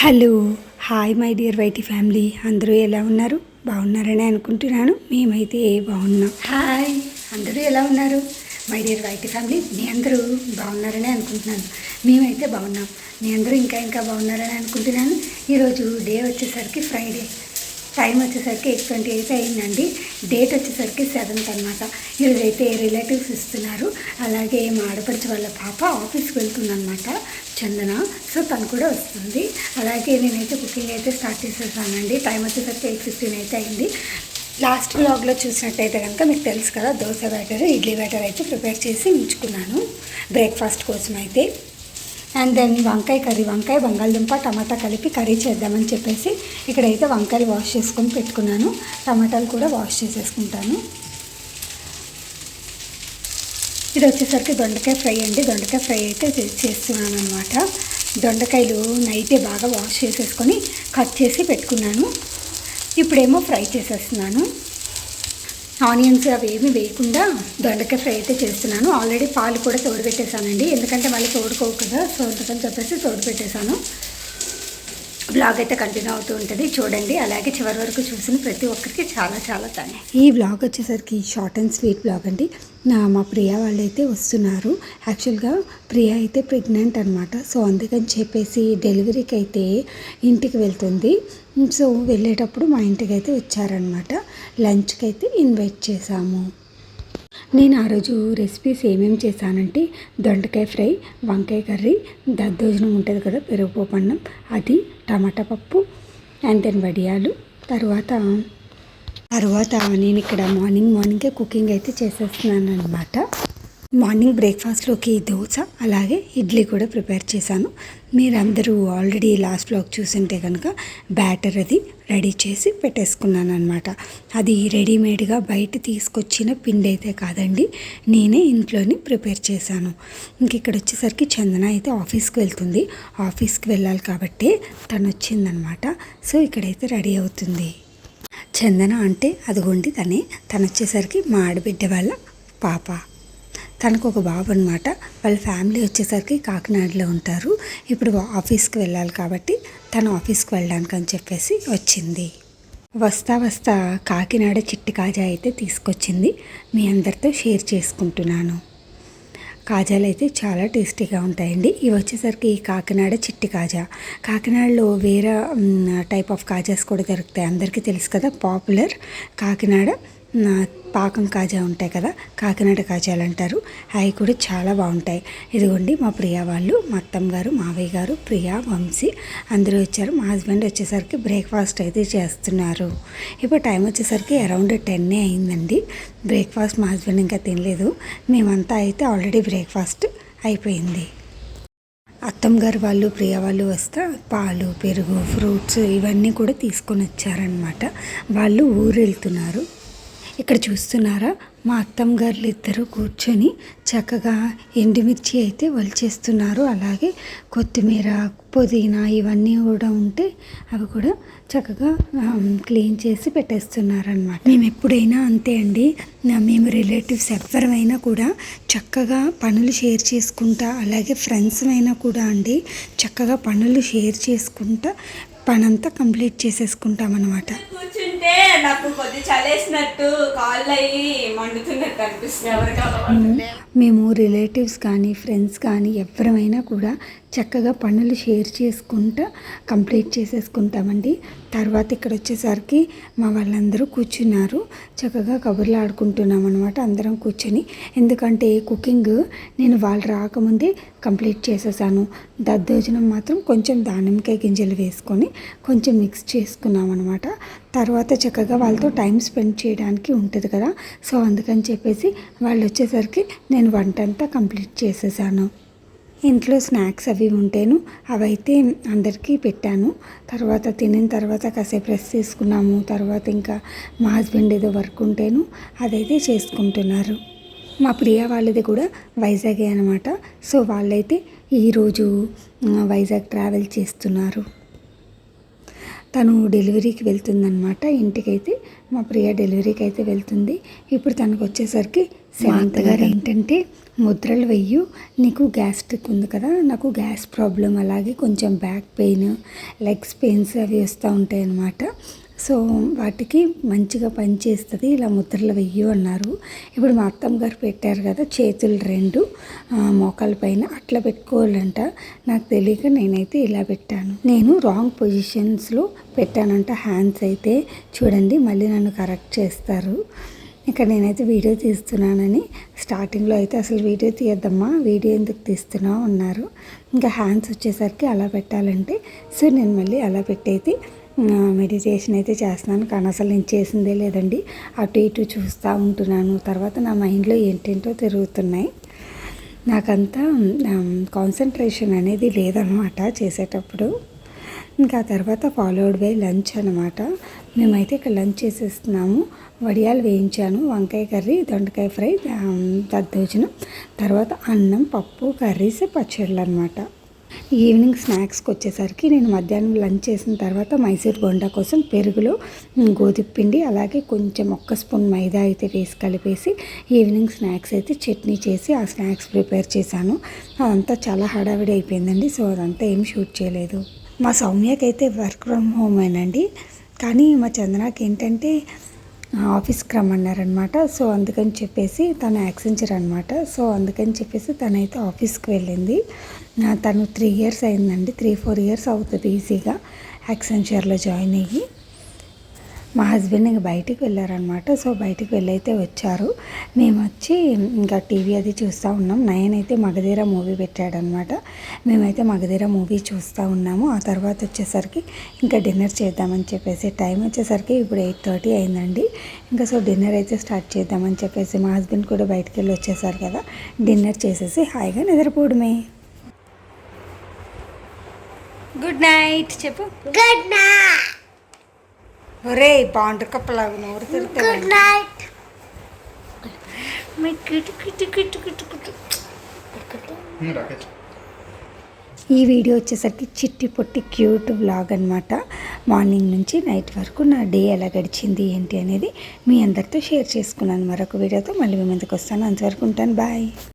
Hello hi my dear YT family. అందరూ ఎలా ఉన్నారు? బాగున్నారని అనుకుంటున్నాను. మేమైతే బాగున్నాం. హాయ్. అందరూ ఎలా ఉన్నారు? మై డియర్ వైటీ ఫ్యామిలీ మీ అందరూ బాగున్నారని అనుకుంటున్నాను. మేమైతే బాగున్నాం. మీ అందరూ ఇంకా ఇంకా బాగున్నారని అనుకుంటున్నాను. ఈరోజు డే వచ్చేసరికి ఫ్రైడే. టైం వచ్చేసరికి ఎయిట్ ట్వంటీ ఎయిట్ అయిందండి. డేట్ వచ్చేసరికి సెవెంత్ అనమాట ఈరోజు అయితే రిలేటివ్స్ ఇస్తున్నారు. అలాగే మా ఆడపడిచి వాళ్ళ పాప ఆఫీస్కి వెళ్తుందనమాట చందన. సో తను కూడా వస్తుంది. అలాగే నేనైతే కుకింగ్ అయితే స్టార్ట్ చేసేసానండి. టైం వచ్చేసరికి ఎయిట్ ఫిఫ్టీన్ అయితే అయింది. లాస్ట్ బ్లాగ్లో చూసినట్టయితే కనుక మీకు తెలుసు కదా దోశ బ్యాటర్ ఇడ్లీ బ్యాటర్ అయితే ప్రిపేర్ చేసి ఉంచుకున్నాను. బ్రేక్ఫాస్ట్ కోసం అయితే. అండ్ దెన్ వంకాయ కర్రీ వంకాయ బంగాళదుంప టమాటా కలిపి కర్రీ చేద్దామని చెప్పేసి ఇక్కడైతే వంకాయలు వాష్ చేసుకొని పెట్టుకున్నాను. టమాటాలు కూడా వాష్ చేసేసుకుంటాను. ఇది వచ్చేసరికి దొండకాయ ఫ్రై అండి. దొండకాయ ఫ్రై అయితే చేస్తున్నాను అనమాట దొండకాయలు నైటే బాగా వాష్ చేసేసుకొని కట్ చేసి పెట్టుకున్నాను. ఇప్పుడేమో ఫ్రై చేసేస్తున్నాను. ఆనియన్స్ అవి ఏమీ వేయకుండా దొండకాయ ఫ్రై అయితే చేస్తున్నాను. ఆల్రెడీ పాలు కూడా తోడు పెట్టేశానండి. ఎందుకంటే మళ్ళీ తోడుకోవు కదా. సో అందుకని చెప్పేసి తోడు పెట్టేశాను. బ్లాగ్ అయితే కంటిన్యూ అవుతూ ఉంటుంది. చూడండి అలాగే చివరి వరకు చూసిన ప్రతి ఒక్కరికి చాలా చాలా థ్యాంక్స్ ఈ బ్లాగ్ వచ్చేసరికి షార్ట్ అండ్ స్వీట్ బ్లాగ్ అండి. నా మా ప్రియా వాళ్ళైతే వస్తున్నారు. యాక్చువల్గా ప్రియా అయితే ప్రెగ్నెంట్ అనమాట సో అందుకని చెప్పేసి డెలివరీకి అయితే ఇంటికి వెళ్తుంది. సో వెళ్ళేటప్పుడు మా ఇంటికి అయితే వచ్చారనమాట లంచ్కి అయితే ఇన్వైట్ చేశాము. నేను ఆ రోజు రెసిపీస్ ఏమేమి చేశానంటే దొండకాయ ఫ్రై వంకాయ కర్రీ దద్దోజనం ఉంటుంది కదా పెరుగుపోపు అన్నం అది టమాటా పప్పు అండ్ దెన్ వడియాలు. తర్వాత తర్వాత నేను ఇక్కడ మార్నింగ్ మార్నింగే కుకింగ్ అయితే చేసేస్తున్నాను అనమాట మార్నింగ్ బ్రేక్ఫాస్ట్లోకి దోశ అలాగే ఇడ్లీ కూడా ప్రిపేర్ చేశాను. మీరందరూ ఆల్రెడీ లాస్ట్ బ్లాగ్ చూసింటే కనుక బ్యాటర్ అది రెడీ చేసి పెట్టేసుకున్నాను అనమాట అది రెడీమేడ్గా బయట తీసుకొచ్చిన పిండి అయితే కాదండి నేనే ఇంట్లోని ప్రిపేర్ చేశాను. ఇంక ఇక్కడ వచ్చేసరికి చందన అయితే ఆఫీస్కి వెళ్తుంది. ఆఫీస్కి వెళ్ళాలి కాబట్టి తను వచ్చిందనమాట సో ఇక్కడైతే రెడీ అవుతుంది. చందన అంటే అదిగోండి తనే. తను వచ్చేసరికి మా ఆడబిడ్డ వాళ్ళ పాప. తనకు ఒక బాబు అనమాట వాళ్ళ ఫ్యామిలీ వచ్చేసరికి కాకినాడలో ఉంటారు. ఇప్పుడు ఆఫీస్కి వెళ్ళాలి కాబట్టి తను ఆఫీస్కి వెళ్ళడానికి అని చెప్పేసి వచ్చింది. వస్తా వస్తా కాకినాడ చిట్టి కాజా అయితే తీసుకొచ్చింది. మీ అందరితో షేర్ చేసుకుంటున్నాను. కాజాలు అయితే చాలా టేస్టీగా ఉంటాయండి. ఇవి వచ్చేసరికి కాకినాడ చిట్టి కాజా. కాకినాడలో వేరే టైప్ ఆఫ్ కాజాస్ కూడా దొరుకుతాయి. అందరికీ తెలుసు కదా పాపులర్ కాకినాడ. పాకం కాజా ఉంటాయి కదా కాకినాడ కాజాలు అంటారు. అవి కూడా చాలా బాగుంటాయి. ఇదిగోండి మా ప్రియా వాళ్ళు మా అత్తమ్మ గారు మావయ్య గారు ప్రియా వంశీ అందరూ వచ్చారు. మా హస్బెండ్ వచ్చేసరికి బ్రేక్ఫాస్ట్ అయితే చేస్తున్నారు. ఇప్పుడు టైం వచ్చేసరికి అరౌండ్ టెన్నే అయిందండి. బ్రేక్ఫాస్ట్ మా హస్బెండ్ ఇంకా తినలేదు. మేమంతా అయితే ఆల్రెడీ బ్రేక్ఫాస్ట్ అయిపోయింది. అత్తమ్మ గారు వాళ్ళు ప్రియ వాళ్ళు వస్తే పాలు పెరుగు ఫ్రూట్స్ ఇవన్నీ కూడా తీసుకొని వచ్చారనమాట వాళ్ళు ఊరు వెళ్తున్నారు. ఇక్కడ చూస్తున్నారా? మా అత్తమ్మ గారులు ఇద్దరు కూర్చొని చక్కగా ఎండుమిర్చి అయితే వలిచేస్తున్నారు అలాగే కొత్తిమీర పుదీనా ఇవన్నీ కూడా ఉంటే అవి కూడా చక్కగా క్లీన్ చేసి పెట్టేస్తున్నారనమాట మేము ఎప్పుడైనా అంతే అండి. మేము రిలేటివ్స్ ఎవరమైనా కూడా చక్కగా పనులు షేర్ చేసుకుంటా అలాగే ఫ్రెండ్స్ అయినా కూడా అండి చక్కగా పనులు షేర్ చేసుకుంటా పనంతా కంప్లీట్ చేసేసుకుంటాం అనమాట కూర్చుంటే నాకు కొద్ది చలేసినట్టు కాళ్ళు అయ్యి మండుతున్నట్టు అనిపిస్తుంది. ఎవరికి మేము రిలేటివ్స్ కానీ ఫ్రెండ్స్ కానీ ఎవరైనా కూడా చక్కగా పనులు షేర్ చేసుకుంటా కంప్లీట్ చేసేసుకుంటామండి. తర్వాత ఇక్కడ వచ్చేసరికి మా వాళ్ళందరూ కూర్చున్నారు. చక్కగా కబుర్లు ఆడుకుంటున్నాం అనమాట అందరం కూర్చొని. ఎందుకంటే కుకింగ్ నేను వాళ్ళు రాకముందే కంప్లీట్ చేసేసాను. దద్దోజనం మాత్రం కొంచెం దానిమ్మకాయ గింజలు వేసుకొని కొంచెం మిక్స్ చేసుకున్నాం అనమాట తర్వాత చక్కగా వాళ్ళతో టైం స్పెండ్ చేయడానికి ఉంటుంది కదా. సో అందుకని చెప్పేసి వాళ్ళు వచ్చేసరికి నేను వంట అంతా కంప్లీట్ చేసేసాను. ఇంట్లో స్నాక్స్ అవి ఉంటేను అవైతే అందరికీ పెట్టాను. తర్వాత తినిన తర్వాత కాసేపు రెస్ట్ తీసుకున్నాము. తర్వాత ఇంకా మా హస్బెండ్ ఏదో వర్క్ ఉంటేను అదైతే చేసుకుంటున్నారు. మా ప్రియ వాళ్ళది కూడా వైజాగే అనమాట సో వాళ్ళైతే ఈరోజు వైజాగ్ ట్రావెల్ చేస్తున్నారు. తను డెలివరీకి వెళ్తుందనమాట ఇంటికైతే మా ప్రియ డెలివరీకి అయితే వెళ్తుంది. ఇప్పుడు తనకు వచ్చేసరికి మా అత్తగారు ఏంటంటే ముద్రలు వెయ్యు నీకు గ్యాస్ట్రిక్ ఉంది కదా నాకు గ్యాస్ ప్రాబ్లం అలాగే కొంచెం బ్యాక్ పెయిన్ లెగ్స్ పెయిన్స్ అవి వస్తూ ఉంటాయి అన్నమాట సో వాటికి మంచిగా పనిచేస్తుంది. ఇలా ముద్రలు వెయ్యి అన్నారు. ఇప్పుడు మా అత్తమ్మ గారు పెట్టారు కదా చేతులు రెండు మోకాల పైన అట్లా పెట్టుకోవాలంట. నాకు తెలియక నేనైతే ఇలా పెట్టాను. నేను రాంగ్ పొజిషన్స్లో పెట్టానంట హ్యాండ్స్ అయితే. చూడండి మళ్ళీ నన్ను కరెక్ట్ చేస్తారు. ఇక్కడ నేనైతే వీడియో తీస్తున్నానని స్టార్టింగ్లో అయితే అసలు వీడియో తీయద్దమ్మా వీడియో ఎందుకు తీస్తున్నావు అన్నారు. ఇంకా హ్యాండ్స్ వచ్చేసరికి అలా పెట్టాలంటే సో నేను మళ్ళీ అలా పెట్టేది మెడిటేషన్ అయితే చేస్తున్నాను. కానీ అసలు నేను చేసిందే లేదండి. అటు ఇటు చూస్తూ ఉంటున్నాను. తర్వాత నా మైండ్లో ఏంటేంటో తిరుగుతున్నాయి. నాకంతా కాన్సన్ట్రేషన్ అనేది లేదనమాట చేసేటప్పుడు. ఇంకా తర్వాత ఫాలోడ్ బై లంచ్ అనమాట మేమైతే ఇక్కడ లంచ్ చేసేస్తున్నాము. వడియాలు వేయించాను. వంకాయ కర్రీ దొండకాయ ఫ్రై దద్దోజనం. తర్వాత అన్నం పప్పు కర్రీస్ పచ్చళ్ళు అనమాట ఈవినింగ్ స్నాక్స్కి వచ్చేసరికి నేను మధ్యాహ్నం లంచ్ చేసిన తర్వాత మైసూర్ బొండా కోసం పెరుగులో ఉమ్, గోధుమ పిండి అలాగే కొంచెం ఒక్క స్పూన్ మైదా అయితే వేసి కలిపేసి ఈవినింగ్ స్నాక్స్ అయితే చట్నీ చేసి ఆ స్నాక్స్ ప్రిపేర్ చేశాను. అదంతా చాలా హడావిడి అయిపోయిందండి సో అదంతా ఏం షూట్ చేయలేదు. మా సౌమ్యకైతే వర్క్ ఫ్రమ్ హోమేనండి కానీ మా చందనాకి ఏంటంటే ఆఫీస్కి రమ్మన్నారనమాట. సో అందుకని చెప్పేసి తను యాక్సెంచర్ అనమాట. సో అందుకని చెప్పేసి తనైతే ఆఫీస్కి వెళ్ళింది. తను త్రీ ఇయర్స్ అయిందండి. త్రీ ఫోర్ ఇయర్స్ అవుతుంది ఈజీగా యాక్సెంచర్లో జాయిన్ అయ్యి. మా హస్బెండ్ ఇంక బయటికి వెళ్ళారనమాట సో బయటికి వెళ్ళైతే వచ్చారు. మేము వచ్చి ఇంకా టీవీ అది చూస్తూ ఉన్నాం. నయన్ అయితే మగధీర మూవీ పెట్టాడనమాట మేమైతే మగధీర మూవీ చూస్తూ ఉన్నాము. ఆ తర్వాత వచ్చేసరికి ఇంకా డిన్నర్ చేద్దామని చెప్పేసి టైం వచ్చేసరికి ఇప్పుడు ఎయిట్ థర్టీ అయిందండి. ఇంకా సో డిన్నర్ అయితే స్టార్ట్ చేద్దామని చెప్పేసి మా హస్బెండ్ కూడా బయటికి వెళ్ళి వచ్చేసారు కదా. డిన్నర్ చేసేసి హాయిగా నిద్రపోవడమే. గుడ్ నైట్ చెప్పు. గుడ్ నైట్ ఒరే బాండు కప్పలాగా నోరు తిరుగుతా గుడ్ నైట్ ఈ వీడియో వచ్చేసరికి చిట్టి పొట్టి క్యూట్ వ్లాగ్ అనమాట మార్నింగ్ నుంచి నైట్ వరకు నా డే ఎలా గడిచింది ఏంటి అనేది మీ అందరితో షేర్ చేసుకున్నాను. మరొక వీడియోతో మళ్ళీ మీ ముందుకు వస్తాను. అంతవరకు ఉంటాను. బాయ్.